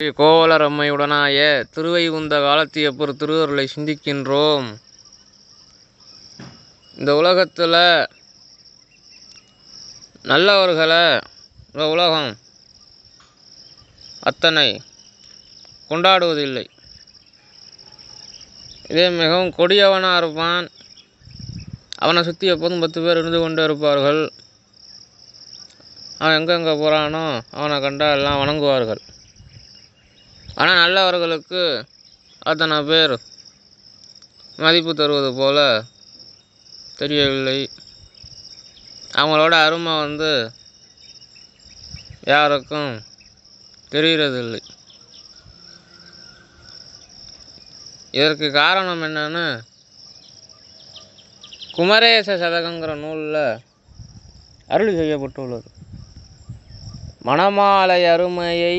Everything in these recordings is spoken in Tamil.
ஸ்ரீ கோவலரம்மையுடனாய திருவைகுந்த காலத்தியப்பர் திருவருளை சிந்திக்கின்றோம். இந்த உலகத்தில் நல்லவர்களை இந்த உலகம் அத்தனை கொண்டாடுவதில்லை. இதே மிகவும் கொடியவனாக இருப்பான். அவனை சுற்றி எப்போதும் பத்து பேர் இருந்து கொண்டு இருப்பார்கள். அவன் எங்கெங்கே போகிறானோ அவனை கண்டால் எல்லாம் வணங்குவார்கள். ஆனால் நல்லவர்களுக்கு அத்தனை பேர் மதிப்பு தருவது போல தெரியவில்லை. அவங்களோட அருமை வந்து யாருக்கும் தெரிகிறதில்லை. இதற்கு காரணம் என்னன்னு குமரேச சதகங்கிற நூலில் அருள் செய்யப்பட்டுள்ளது. மணமாலை அருமையை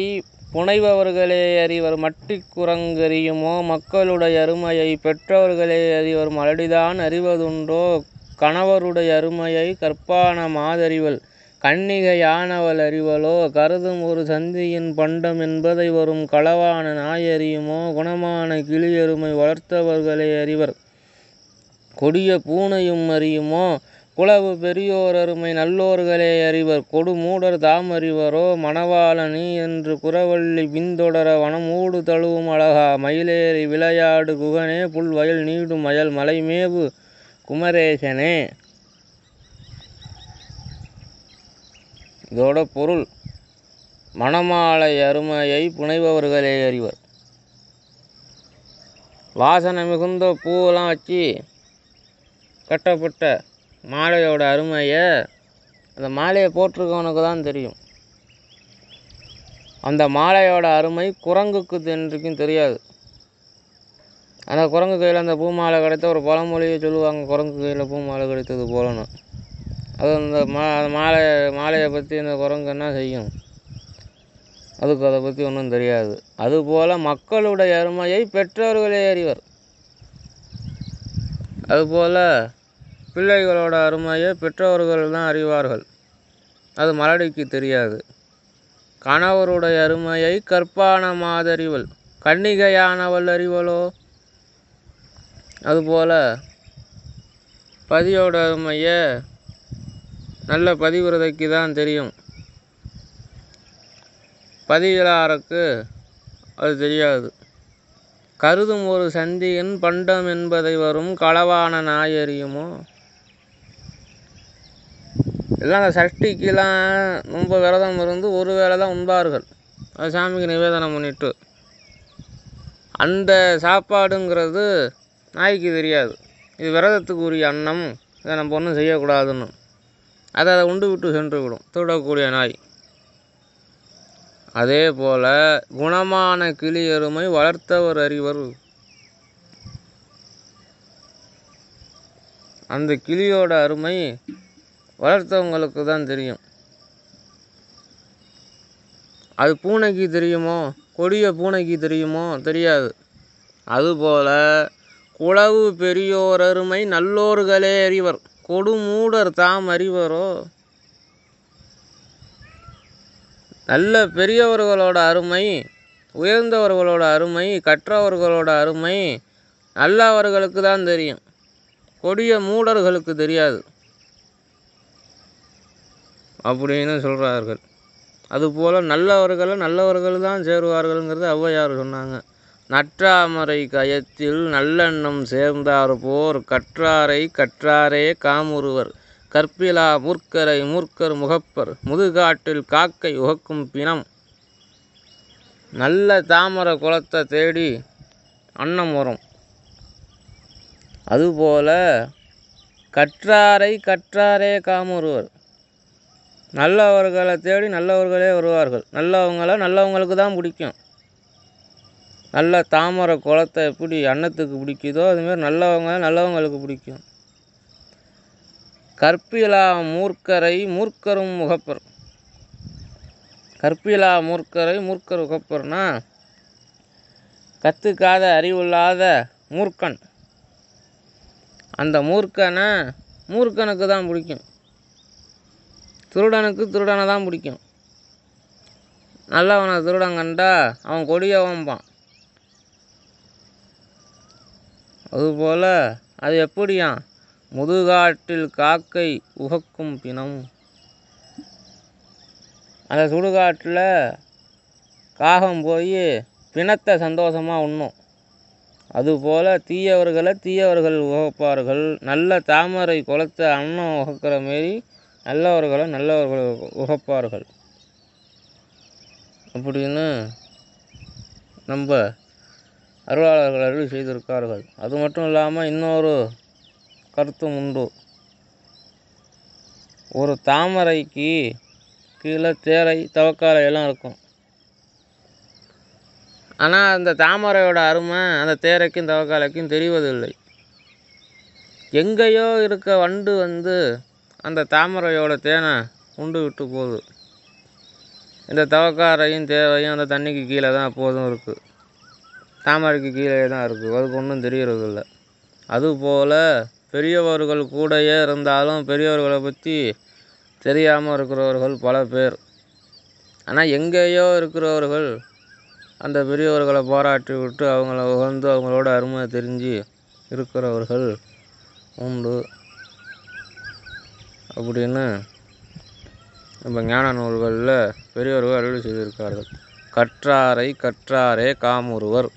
புனைபவர்களே அறிவர் மட்டிக் குரங்கறியுமோ? மக்களுடைய அருமையை பெற்றவர்களே அறிவர் மலடிதான் அறிவதுண்டோ? கணவருடைய அருமையை கற்பான மாதறிவள் கன்னிகையானவள் அறிவலோ? கருதும் ஒரு சந்தியின் பண்டம் என்பதை வரும் களவான நாய் அறியுமோ? குணமான கிளியருமை வளர்த்தவர்களே அறிவர் கொடிய பூனையும் அறியுமோ? குளவு பெரியோர் அருமை நல்லோர்களே அறிவர். கொடுமூடர் தாம் அறிவரோ மணவாள நீ என்று குறவள்ளி பின்தொடர வனமூடு தழுவும் அழகா. மயிலேறி விளையாடு குகனே புல் வயல் நீடும் மயல் மலைமேவு குமரேசனே. இதோட பொருள் மணமாலை அருமையை புனைபவர்களே அறிவர். வாசனை மிகுந்த பூவெல்லாம் வச்சு கட்டப்பட்ட மாலையோட அருமையை அந்த மாலையை போட்டிருக்கவனுக்கு தான் தெரியும். அந்த மாலையோட அருமை குரங்குக்கு என்றைக்கும் தெரியாது. அந்த குரங்கு கையில் அந்த பூ மாலை கிடைத்த ஒரு பழமொழியை சொல்லுவாங்க குரங்கு கையில் பூ மாலை கிடைத்தது போலன்னு. அது அந்த மா அந்த மாலை மாலையை பற்றி அந்த குரங்கு என்ன செய்யும்? அதுக்கு அதை பற்றி ஒன்றும் தெரியாது. அதுபோல் மக்களுடைய அருமையை பெற்றோர்களே அறிவர். அதுபோல் பிள்ளைகளோட அருமையை பெற்றோர்கள் தான் அறிவார்கள். அது மலடிக்கு தெரியாது. கணவருடைய அருமையை கற்பான மாதறிவள் கன்னிகையானவள் அறிவளோ அதுபோல் பதியோட அருமையை நல்ல பதிவிரதைக்கு தான் தெரியும். பதிவிலாருக்கு அது தெரியாது. கருதும் ஒரு சந்தியின் பண்டம் என்பதை வரும் களவான நாய் அறியுமோ? எல்லாம் அந்த சஷ்டிக்கெலாம் ரொம்ப விரதம் இருந்து ஒரு வேளை தான் உண்பார்கள் அது சாமிக்கு நிவேதனம் பண்ணிட்டு. அந்த சாப்பாடுங்கிறது நாய்க்கு தெரியாது. இது விரதத்துக்கு உரிய அன்னம். இதை நம்ம ஒன்றும் செய்யக்கூடாதுன்னு. அதை அதை உண்டு விட்டு சென்று விடும் திருடக்கூடிய நாய். அதே போல் குணமான கிளி எருமை வளர்த்தவர் அறிவர். அந்த கிளியோட அருமை வளர்த்தவங்களுக்கு தான் தெரியும். அது பூனைக்கு தெரியுமோ? கொடிய பூனைக்கு தெரியுமோ? தெரியாது. அதுபோல் குளவு பெரியோர் அருமை நல்லோர்களே அறிவர். கொடுமூடர் தாம் அறிவரோ? நல்ல பெரியவர்களோட அருமை உயர்ந்தவர்களோட அருமை கற்றவர்களோட அருமை நல்லவர்களுக்கு தான் தெரியும். கொடிய மூடர்களுக்கு தெரியாது. அப்படின்னு சொல்கிறார்கள் அதுபோல் நல்லவர்களை நல்லவர்கள் தான் சேருவார்கள்ங்கிறது ஔவையார் சொன்னாங்க. நற்றாமரை கயத்தில் நல்லெண்ணம் சேர்ந்தார் போர் கற்றாரை கற்றாரே காமுறுவர் கற்பிலா முற்கரை மூர்க்கர் முகப்பர் முதுகாட்டில் காக்கை உகக்கும் பிணம். நல்ல தாமரை குளத்தை தேடி அன்னம் வரும். அதுபோல கற்றாரை கற்றாரே காமுறுவர் நல்லவர்களை தேடி நல்லவர்களே வருவார்கள். நல்லவங்கள? நல்லவங்களுக்கு தான் பிடிக்கும். நல்ல தாமரை குளத்தை எப்படி அன்னத்துக்கு பிடிக்குதோ அதுமாரி நல்லவங்க நல்லவங்களுக்கு பிடிக்கும். கற்பிலா மூர்க்கரை மூர்க்கரும் முகப்பர். கற்பிலா மூர்க்கரை மூர்க்கர் முகப்பர்னா கற்றுக்காத அறிவில்லாத மூர்க்கன். அந்த மூர்க்கனை மூர்க்கனுக்கு தான் பிடிக்கும். திருடனுக்கு திருடனை தான் பிடிக்கும் நல்லவனை திருடன் கண்டா அவன் கொடியவன்பான். அதுபோல் அது எப்படியாம் முதுகாட்டில் காக்கை உகக்கும் பிணம். அந்த சுடுகாட்டில் காகம் போய் பிணத்தை சந்தோஷமாக உண்ணும். அதுபோல் தீயவர்களை தீயவர்கள் உகப்பார்கள். நல்ல தாமரை குளத்தை அன்னம் உகக்கிற மாரி நல்லவர்களை நல்லவர்கள் உகப்பார்கள். அப்படின்னு நம்ம அருளாளர்கள் அருள் செய்திருக்கார்கள் அது மட்டும் இல்லாமல் இன்னொரு கருத்தும் உண்டு. ஒரு தாமரைக்கு கீழே தேரை தவக்காலை எல்லாம் இருக்கும். ஆனால் அந்த தாமரையோட அருமை அந்த தேரைக்கும் தவக்காலைக்கும் தெரிவதில்லை. எங்கேயோ இருக்க வண்டு வந்து அந்த தாமரையோட தேனை உண்டு விட்டு போகுது. இந்த தவக்காரையும் தேவையும் அந்த தண்ணிக்கு கீழே தான் அப்போதும் இருக்குது தாமரைக்கு கீழே தான் இருக்குது அதுக்கு ஒன்றும் தெரியறதில்ல அதுபோல் பெரியவர்கள் கூடயே இருந்தாலும் பெரியவர்களை பற்றி தெரியாமல் இருக்கிறவர்கள் பல பேர். ஆனால் எங்கேயோ இருக்கிறவர்கள் அந்த பெரியவர்களை பாராட்டி விட்டு அவங்கள உகந்து அவங்களோட அருமை தெரிஞ்சு இருக்கிறவர்கள் உண்டு. அப்படின்னு நம்ம ஞான நூல்களில் பெரியவர்கள் அருள் செய்திருக்கார்கள் கற்றாரை கற்றாரே காமுறுவர்